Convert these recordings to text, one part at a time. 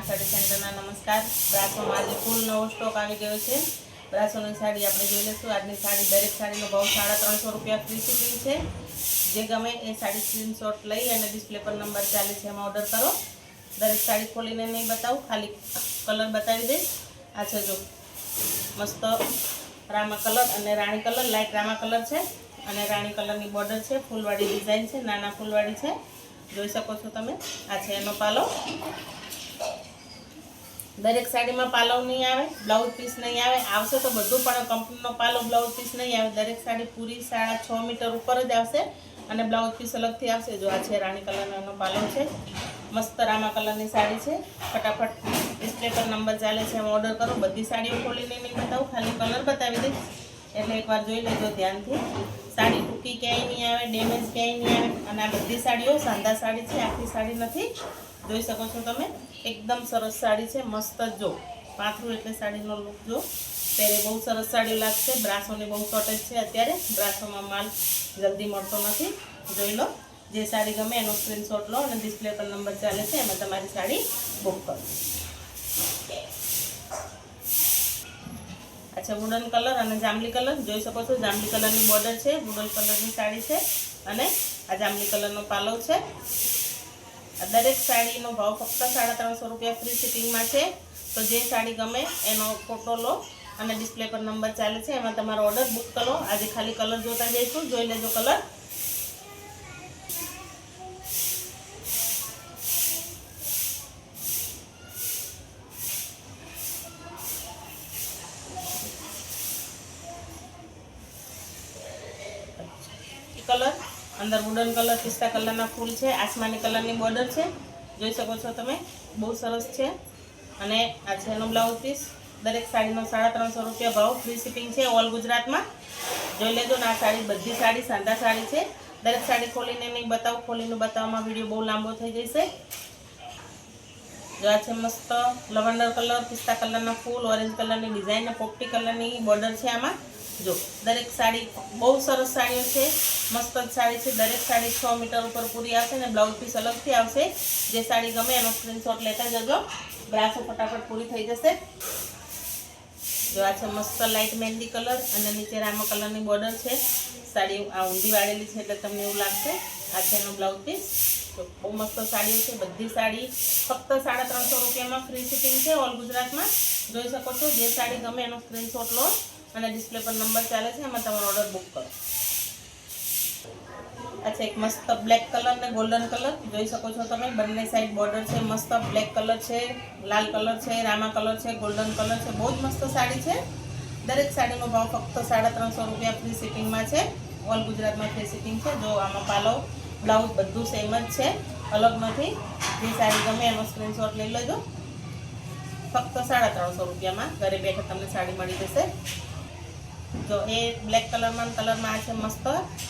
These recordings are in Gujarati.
મા સાડી સેન્ટરના નમસ્કાર. બ્રાસોમાં આજે ફૂલ નવો સ્ટોક આવી ગયો છે. બ્રાસોની સાડી આપણે જોઈ લઈશું. આજની સાડી દરેક સાડીનો ભાવ સાડા ત્રણસો રૂપિયા ફ્રી શિપિંગ છે. જે ગમે એ સાડી સ્ક્રીનશોટ લઈ અને ડિસ્પ્લે પર નંબર ચાલે છે એમાં ઓર્ડર કરો. દરેક સાડી ખોલીને નહીં બતાવું, ખાલી કલર બતાવી દઈશ. આ છે જો મસ્ત રામા કલર અને રાણી કલર લાઇટ રામા કલર છે અને રાણી કલરની બોર્ડર છે. ફૂલવાળી ડિઝાઇન છે, નાના ફૂલવાળી છે. જોઈ શકો છો તમે. આ છે એનો પાલો. દરેક સાડીમાં પાલવ નહીં આવે બ્લાઉઝ પીસ નહીં આવે. આવશે તો બધું પણ કંપનીનો પાલો બ્લાઉઝ પીસ નહીં આવે. દરેક સાડી પૂરી સાડા છ મીટર ઉપર જ આવશે અને બ્લાઉઝ પીસ અલગથી આવશે. જો આ છે રાણી કલરનો એનો પાલો છે. મસ્ત રામા કલરની સાડી છે. ફટાફટ ડિસ્પ્લે પર નંબર ચાલે છે. હું ઓર્ડર કરો. બધી સાડીઓ ખોલીને નહીં બતાવું. ખાલી કલર બતાવી દઈશ. એટલે એકવાર જોઈ લેજો ધ્યાનથી. સાડી ટૂંકી ક્યાંય નહીં આવે ડેમેજ ક્યાંય નહીં આવે. અને આ બધી સાડીઓ સાંધા સાડી છે. આખી સાડી નથી. જોઈ શકો છો તમે? એકદમ સરસ સાડી છે, મસ્ત જ. જો પાથરું એટલે સાડીનો લુક જો. ત્યારે બહુ સરસ સાડી લાગશે. બ્રાસોની બહુ શોર્ટેજ છે અત્યારે. બ્રાસોમાં માલ જલ્દી મળતો નથી. જોઈ લો. જે સાડી ગમે એનો સ્ક્રીનશોટ લો અને ડિસ્પ્લે પર નંબર ચાલે છે, એમાં તમારી સાડી બુક કરો. અચ્છા વુડન કલર અને જાંબલી કલર જોઈ શકો છો, જાંબલી કલરની બોર્ડર છે વુડન કલરની સાડી છે અને આ જાંબલી કલરનો પાલવ છે. દરેક સાડીનો ભાવ ફક્ત સાડા ત્રણસો રૂપિયા ફ્રી શિપિંગમાં છે. તો જે સાડી ગમે એનો ફોટો લો અને ડિસ્પ્લે પર નંબર ચાલે છે. એમાં તમારો ઓર્ડર બુક કરો. આજે ખાલી કલર જોતા જઈશું. જોઈ લેજો કલર અંદર વુડન કલર પિસ્તા કલરના ફૂલ છે, આસમાની કલરની બોર્ડર છે. જોઈ શકો છો તમે, બહુ સરસ છે. અને આ છે એનો બ્લાઉઝ પીસ દરેક સાડીનો સાડા ત્રણસો રૂપિયા ભાવ ફ્રી શિપિંગ છે ઓલ ગુજરાતમાં. જોઈ લેજો ને આ સાડી બધી સાડી, સાંધા સાડી છે. દરેક સાડી ખોલીને નહીં બતાવો, ખોલીને બતાવવામાં વીડિયો બહુ લાંબો થઈ જશે. જો આ છે મસ્ત લવંડર કલર પિસ્તા કલરના ફૂલ ઓરેન્જ કલરની ડિઝાઇન ને પોપટી કલરની બોર્ડર છે આમાં. જો, દરેક સાડી બહુ સરસ સાડીઓ છે, મસ્ત સાડી છે. દરેક સાડી છ મીટર ઉપર પૂરી આવશે ને બ્લાઉઝ પીસ અલગથી આવશે. જે સાડી ગમે એનો સ્ક્રીનશોટ લેતા જજો. બ્રાસો ફટાફટ પૂરી થઈ જશે. જો આ છે મસ્ત લાઇટ મહેંદી કલર અને નીચે રામા કલરની બોર્ડર છે. સાડી આ ઊંધી વાળેલી છે એટલે તમને એવું લાગશે. આ છે એનો બ્લાઉઝ પીસ. તો બહુ મસ્ત સાડીઓ છે. બધી સાડી ફક્ત સાડા ત્રણસો રૂપિયામાં ફ્રી શિપિંગ છે ઓલ ગુજરાતમાં. જોઈ શકો છો, જે સાડી ગમે એનો સ્ક્રીનશોટ લો. અને ડિસ્પ્લે પર નંબર ચાલે છે, એમાં તમે ઓર્ડર બુક કરો. અચ્છા, એક મસ્ત બ્લેક કલર ને ગોલ્ડન કલર જોઈ શકો છો તમે, બંને સાઈડ બોર્ડર છે, મસ્ત બ્લેક કલર છે, લાલ કલર છે, રામા કલર છે ગોલ્ડન કલર છે, બહુ જ મસ્ત સાડી છે. દરેક સાડીનો ભાવ ફક્ત સાડા ત્રણસો રૂપિયા ફ્રી શિપિંગમાં છે. ઓલ ગુજરાતમાં ફ્રી શિપિંગ છે. જો આમાં પાલો બ્લાઉઝ બધું સેમ જ છે. અલગ નથી. જે સાડી ગમે એનો સ્ક્રીનશોટ લઈ લેજો. ફક્ત સાડા ત્રણસો રૂપિયામાં ઘરે બેઠા તમને સાડી મળી જશે. જો એ બ્લેક કલરમાં કલરમાં આ છે મસ્ત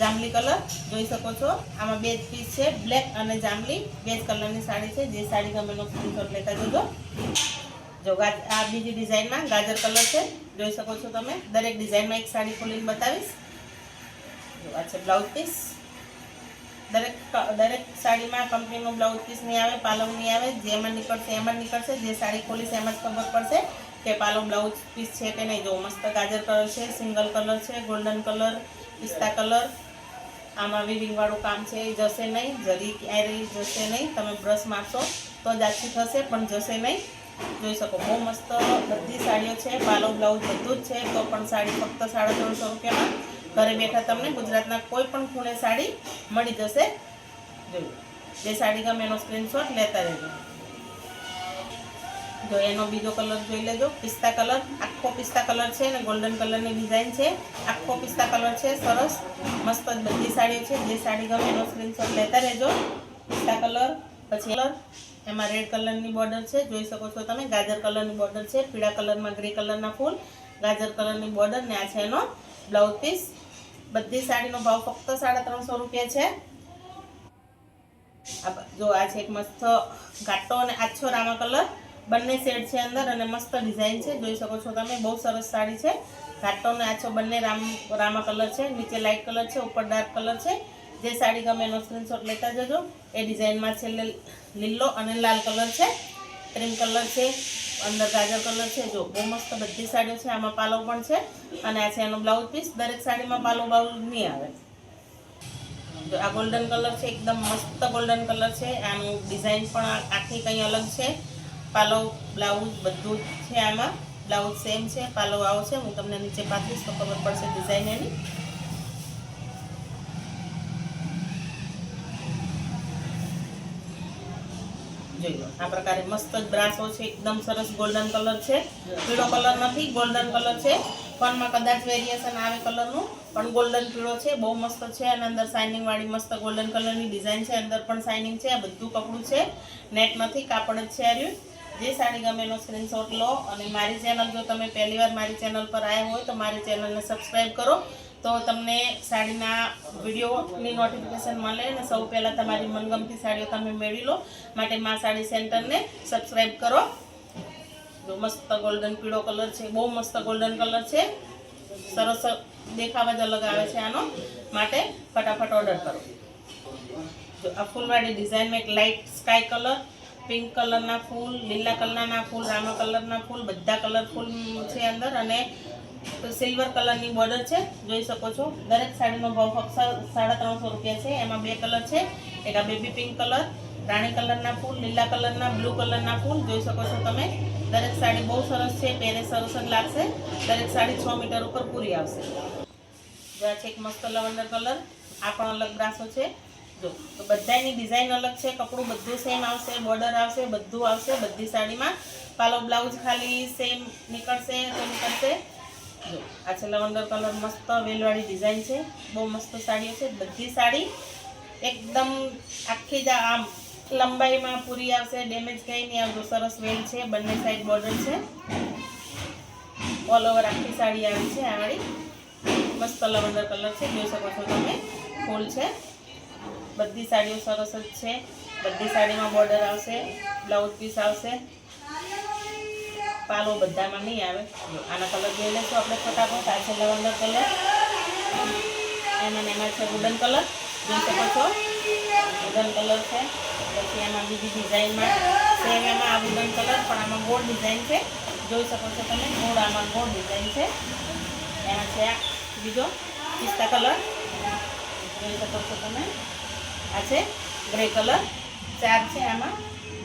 જાંબલી કલર જોઈ શકો છો, આમાં બે પીસ છે બ્લેક અને જાંબલી. બે જ કલરની સાડી છે, જે સાડી તમે લોકો સ્ક્રીનશોટ લેતા જજો. જો આ બીજી ડિઝાઇનમાં ગાજર કલર છે, જોઈ શકો છો તમે. દરેક ડિઝાઇનમાં એક સાડી ખોલીને બતાવીશ. જો આ છે બ્લાઉઝ પીસ દરેક દરેક સાડીમાં કંપનીનું બ્લાઉઝ પીસ નહીં આવે પાલવ નહીં આવે, જેમાં નીકળશે એમાં નીકળશે, જે સાડી ખોલીશ એમાં જ ખબર પડશે. કે પાલો બ્લાઉઝ પીસ છે કે નહીં? જો મસ્ત ગાજર કલર છે, સિંગલ કલર છે, ગોલ્ડન કલર, પિસ્તા કલર. આમાં વિવિંગવાળું કામ છે, એ જશે નહીં. જરી ક્યારેય જશે નહીં. તમે બ્રશ મારશો તો જ આછી થશે, પણ જશે નહીં. જોઈ શકો, બહુ મસ્ત બધી સાડીઓ છે. પાલો બ્લાઉઝ બધું જ છે. તો પણ સાડી ફક્ત સાડા ત્રણસો રૂપિયામાં. ઘરે બેઠા તમને ગુજરાતના કોઈ પણ ખૂણે સાડી મળી જશે. જોયું જે સાડી ગમે એનો સ્ક્રીનશોટ લેતા રહેજો. જો એનો બીજો કલર જોઈ લેજો. પિસ્તા કલર. આખો પિસ્તા કલર છે ને ગોલ્ડન કલરની ડિઝાઇન છે. આખો પિસ્તા કલર છે. સરસ. મસ્ત બધી સાડીઓ છે. જે સાડી ગમે એનો સ્ક્રીનશોટ લેતા રહેજો. પિસ્તા કલર. પછી કલર. એમાં રેડ કલરની બોર્ડર છે. જોઈ શકો છો તમે. ગાજર કલરની બોર્ડર છે. પીળા કલરમાં ગ્રે કલરના ફૂલ. ગાજર કલરની બોર્ડર ને આ છે એનો બ્લાઉઝ પીસ બધી સાડીનો ભાવ ફક્ત સાડા ત્રણસો રૂપિયા છે. જો આ છે એક મસ્ત ઘાટો અને આછો રામા કલર. બંને શેડ છે અંદર અને મસ્ત ડિઝાઇન છે. જોઈ શકો છો તમે, બહુ સરસ સાડી છે. ઘાટો અને આછો બંને રામ, રામા કલર છે, નીચે લાઇટ કલર છે, ઉપર ડાર્ક કલર છે. જે સાડી ગમે એનો સ્ક્રીનશોટ લેતા જજો. એ ડિઝાઇનમાં છે લીલો અને લાલ કલર છે. ક્રીમ કલર છે, અંદર ગાજર કલર છે. જો, બહુ મસ્ત બધી સાડીઓ છે. આમાં પાલો પણ છે અને આ છે એનો બ્લાઉઝ પીસ દરેક સાડીમાં પાલો બ્લાઉઝ નહીં આવે. જો, આ ગોલ્ડન કલર છે, એકદમ મસ્ત ગોલ્ડન કલર છે. આનું ડિઝાઇન પણ આખી કંઈ અલગ છે. પાલો બ્લાઉઝ બધું જ છે આમાં. બ્લાઉઝ સેમ છે પાલો આવશે હું તમને નીચે પાથરીશ તો ખબર પડશે ડિઝાઇન એની. જોઈ આ પ્રકારે મસ્ત જ બ્રાસો છે. એકદમ સરસ ગોલ્ડન કલર છે. પીળો કલર નથી ગોલ્ડન કલર છે. ફોનમાં કદાચ વેરિએશન આવે કલરનું પણ ગોલ્ડન પીળો છે. બહુ મસ્ત છે. અને અંદર શાઇનિંગ વાળી મસ્ત ગોલ્ડન કલરની ડિઝાઇન છે. અંદર પણ શાઇનિંગ છે. બધું કપડું છે. નેટ નથી, કાપડ જ છે આ રહ્યું. જે સાડી ગમે એનો સ્ક્રીનશોટ લો અને મારી ચેનલ જો તમે પહેલી વાર મારી ચેનલ પર આવ્યા હોય તો મારી ચેનલને સબસ્ક્રાઈબ કરો. તો તમને સાડીના વિડીયોની નોટિફિકેશન મળે અને સૌ પહેલાં તમારી મનગમતી સાડીઓ તમે મેળવી લો. માટે મા સાડી સેન્ટરને સબસ્ક્રાઈબ કરો. જો મસ્ત ગોલ્ડન પીળો કલર છે, બહુ મસ્ત ગોલ્ડન કલર છે. સરસ દેખાવ જ અલગ આવે છે આનો. માટે ફટાફટ ઓર્ડર કરો. જો આ ફૂલવાળી ડિઝાઇનમાં એક લાઇટ સ્કાય કલર પિંક કલરના ફૂલ, લીલા કલરના ફૂલ, રામા કલરના ફૂલ, બધા કલર ફૂલ છે અંદર અને સિલ્વર કલરની બોર્ડર છે. જોઈ શકો છો. દરેક સાડીનો ભાવ ફક્ત સાડા ત્રણસો રૂપિયા છે. એમાં બે કલર છે. એક આ બેબી પિંક કલર, રાણી કલરના ફૂલ, લીલા કલરના, બ્લુ કલરના ફૂલ. જોઈ શકો છો તમે. દરેક સાડી બહુ સરસ છે. પહેરે સરસ જ લાગશે. દરેક સાડી છ મીટર ઉપર પૂરી આવશે. જો આ છે એક મસ્ત લવંડર કલર. આ પણ અલગ બ્રાસો છે. જો, તો બધાની ડિઝાઇન અલગ છે, કપડું બધું સેમ આવશે બોર્ડર આવશે, બધું આવશે, બધી સાડીમાં. પાલો બ્લાઉઝ ખાલી સેમ નીકળશે તો નીકળશે જો, આ છે લવંડર કલર મસ્ત વેલવાળી ડિઝાઇન છે, બહુ મસ્ત સાડીઓ છે, બધી સાડી એકદમ આખી જ આમ લંબાઈમાં પૂરી આવશે ડેમેજ કંઈ નહીં આવજો સરસ વેલ છે, બંને સાઈડ બોર્ડર છે. ઓલ ઓવર આખી સાડી આવી છે, આ વાળી. મસ્ત લવંડર કલર છે, જોઈ શકો છો તમે, ફૂલ છે. બધી સાડીઓ સરસ જ છે. બધી સાડીમાં બોર્ડર આવશે બ્લાઉઝ પીસ આવશે. પાલો બધામાં નહીં આવે. આના કલર જોઈ લઈશું આપણે ફટાફટ. આ છે લવંડર કલર એમાં એમાં છે વુડન કલર જોઈ શકો છો. વુડન કલર છે. પછી એમાં બીજી ડિઝાઇનમાં સેમ એમાં આ વુડન કલર પણ આમાં ગોળ ડિઝાઇન છે. જોઈ શકો છો તમે. ગોળ આમાં ગોળ ડિઝાઇન છે. એમાં છે બીજો પિસ્તા કલર જોઈ શકો છો તમે. આ છે ગ્રે કલર. ચાર છે આમાં.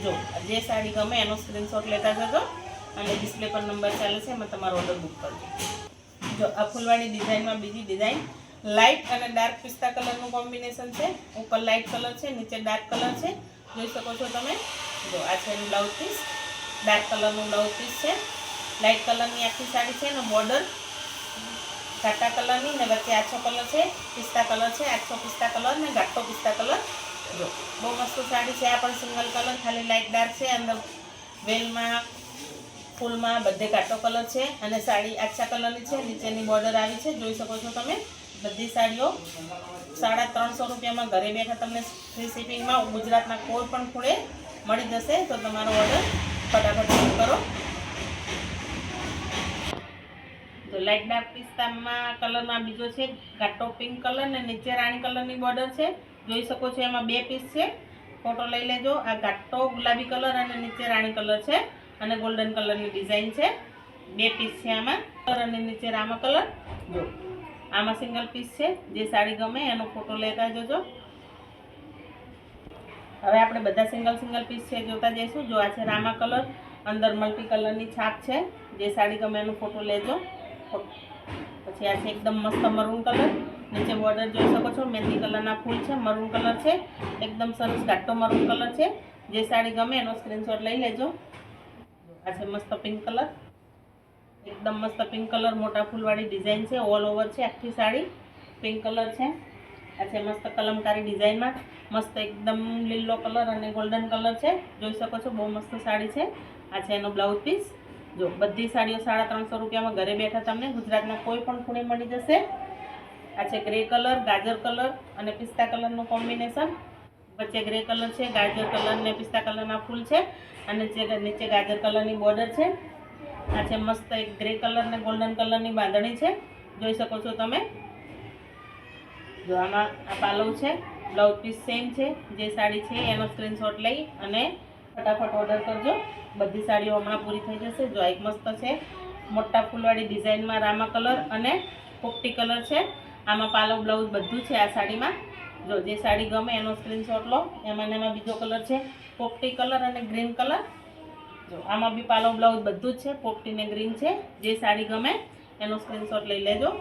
જો, જે સાડી ગમે એનો સ્ક્રીનશોટ લેતા જજો અને ડિસ્પ્લે પર નંબર ચાલે છે, એમાં તમારો ઓર્ડર બુક કરજો. જો, આ ફૂલવાળી ડિઝાઇનમાં બીજી ડિઝાઇન લાઇટ અને ડાર્ક પિસ્તા કલરનું કોમ્બિનેશન છે. ઉપર લાઇટ કલર છે, નીચે ડાર્ક કલર છે. જોઈ શકો છો તમે? જો, આ છે એનું બ્લાઉઝ પીસ ડાર્ક કલરનું બ્લાઉઝ પીસ છે. લાઇટ કલરની આખી સાડી છે અને બોર્ડર ઘાટા કલરની ને વચ્ચે આછો કલર છે, પિસ્તા કલર છે આછો પિસ્તા કલર ને ઘાટો પિસ્તા કલર. જો, બહુ મસ્ત સાડી છે, આ પણ સિંગલ કલર, ખાલી લાઇટ ડાર્ક છે, અંદર વેલમાં, ફૂલમાં બધે ઘાટો કલર છે, અને સાડી આછા કલરની છે, નીચેની બોર્ડર આવી છે, જોઈ શકો છો તમે. બધી સાડીઓ સાડા ત્રણસો રૂપિયામાં ઘરે બેઠા તમને ફ્રી શિપિંગમાં ગુજરાતના કોઈ પણ ખૂણે મળી જશે, તો તમારો ઓર્ડર ફટાફટ કરો. લાઇટ ડાર્ક પિસ્તામાં કલરમાં બીજો છે ઘાટો પિંક કલર ને નીચે રાણી કલરની બોર્ડર છે. જોઈ શકો છો એમાં બે પીસ છે. ફોટો લઈ લેજો. આ ઘાટો ગુલાબી કલર અને નીચે રાણી કલર છે અને ગોલ્ડન કલરની ડિઝાઇન છે. બે પીસ છે આમાં. કલર અને નીચે રામા કલર જો, આમાં સિંગલ પીસ છે. જે સાડી ગમે એનો ફોટો લેતા જજો. હવે આપણે બધા સિંગલ સિંગલ પીસ છે જોતા જઈશું. જો આ છે રામા કલર અંદર મલ્ટી કલરની છાપ છે. જે સાડી ગમે એનો ફોટો લેજો. પછી આ છે એકદમ મસ્ત મરૂન કલર નીચે બોર્ડર જોઈ શકો છો, મહેંદી કલરના ફૂલ છે મરૂન કલર છે. એકદમ સરસ ઘાટો મરૂન કલર છે. જે સાડી ગમે એનો સ્ક્રીનશોટ લઈ લેજો. આ છે મસ્ત પિંક કલર એકદમ મસ્ત પિંક કલર મોટા ફૂલવાળી ડિઝાઇન છે ઓલ ઓવર છે આખી સાડી. પિંક કલર છે. આ છે મસ્ત કલમકારી ડિઝાઇનમાં મસ્ત એકદમ લીલો કલર અને ગોલ્ડન કલર છે. જોઈ શકો છો, બહુ મસ્ત સાડી છે. આ છે એનો બ્લાઉઝ પીસ જો, બધી સાડીઓ સાડા ત્રણસો રૂપિયામાં ઘરે બેઠા તમને ગુજરાતના કોઈ પણ ખૂણે મળી જશે. આ છે ગ્રે કલર, ગાજર કલર અને પિસ્તા કલરનું કોમ્બિનેશન. વચ્ચે ગ્રે કલર છે, ગાજર કલર ને પિસ્તા કલરના ફૂલ છે અને જે નીચે ગાજર કલરની બોર્ડર છે. આ છે મસ્ત એક ગ્રે કલર ને ગોલ્ડન કલરની બાંધણી છે. જોઈ શકો છો તમે? જો આમાં આ પાલવ છે, બ્લાઉઝ પીસ સેમ છે, જે સાડી છે એનો સ્ક્રીનશોટ લઈ અને ફટાફટ ઓર્ડર કરજો. બધી સાડીઓ હમણાં પૂરી થઈ જશે. જો એક મસ્ત છે. મોટા ફૂલવાળી ડિઝાઇનમાં રામા કલર અને પોપટી કલર છે. આમાં પાલો બ્લાઉઝ બધું છે આ સાડીમાં. જો જે સાડી ગમે એનો સ્ક્રીનશોટ લો. એમાં એમાં બીજો કલર છે. પોપટી કલર અને ગ્રીન કલર. જો આમાં બી પાલો બ્લાઉઝ બધું જ છે. પોપટી ને ગ્રીન છે. જે સાડી ગમે એનો સ્ક્રીનશોટ લઈ લેજો.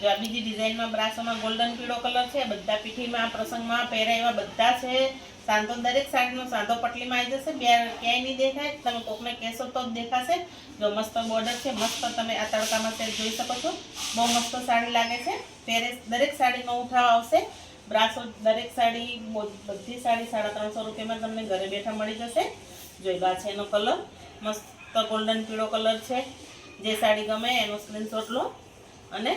જો આ બીજી ડિઝાઇનમાં બ્રાસોમાં ગોલ્ડન પીળો કલર છે, બધા પીઠીમાં પ્રસંગમાં પહેરાય એવા બધા છે. સાંધો દરેક સાડીનો સાંધો પટલીમાં આવી જશે, બે ક્યાંય નહીં દેખાય. તમે કોકને કહેશો તો જ દેખાશે. જો મસ્ત બોર્ડર છે, મસ્ત તમે આ તડકામાં તે જોઈ શકો છો. બહુ મસ્ત સાડી લાગે છે. પહેરે દરેક સાડીનો ઉઠાવ આવશે. બ્રાસો દરેક સાડી બધી સાડી સાડા ત્રણસો રૂપિયામાં તમને ઘરે બેઠા મળી જશે. જોઈ લો છે એનો કલર. મસ્ત ગોલ્ડન પીળો કલર છે. જે સાડી ગમે એનો સ્ક્રીનશોટ લો. અને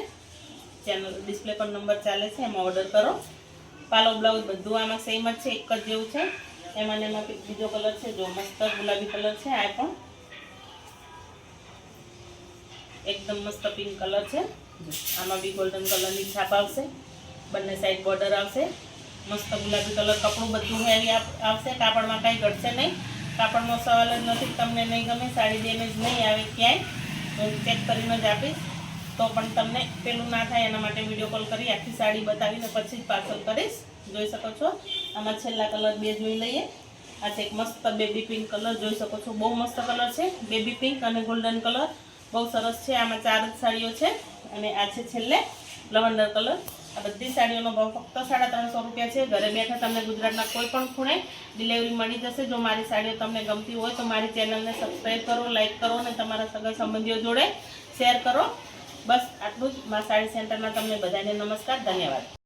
ચેનલ ડિસ્પ્લે પર નંબર ચાલે છે, એમાં ઓર્ડર કરો. પાલો બ્લાઉઝ બધું આમાં સેમ જ છે, એક જ જેવું છે. એમાં ને એમાં બીજો કલર છે, જો મસ્ત ગુલાબી કલર છે, આ પણ. એકદમ મસ્ત પિંક કલર છે. આમાં બી ગોલ્ડન કલરની છાપ આવશે. બંને સાઈડ બોર્ડર આવશે. મસ્ત ગુલાબી કલર કપડું બધું હેવી આવશે. કાપડમાં કાંઈ ઘટશે નહીં. કાપડનો સવાલ જ નથી, તમને નહીં ગમે, સાડી ડેમેજ નહીં આવે ક્યાંય. હું ચેક કરીને જ આપીશ. તો પણ તમને પેલું ના થાય એના માટે વીડિયો કોલ કરી, આખી સાડી બતાવીને પછી જ પાર્સલ કરીશ. જોઈ શકો છો? આમાં છેલ્લા કલર બે જોઈ લઈએ. આ છે એક મસ્ત બેબી પિંક કલર જોઈ શકો છો? બહુ મસ્ત કલર છે. બેબી પિંક અને ગોલ્ડન કલર બહુ સરસ છે. આમાં ચાર જ સાડીઓ છે. અને આ છે છેલ્લે લવંડર કલર આ બધી સાડીઓનો ભાવ ફક્ત સાડા ત્રણસો રૂપિયા છે. ઘરે બેઠા તમને ગુજરાતના કોઈ પણ ખૂણે ડિલિવરી મળી જશે. જો મારી સાડીઓ તમને ગમતી હોય તો મારી ચેનલને સબસ્ક્રાઈબ કરો લાઈક કરો અને તમારા સગા સંબંધીઓ જોડે શેર કરો. બસ આટલું જ. મારા સાડી સેન્ટરના તમને બધાને નમસ્કાર ધન્યવાદ.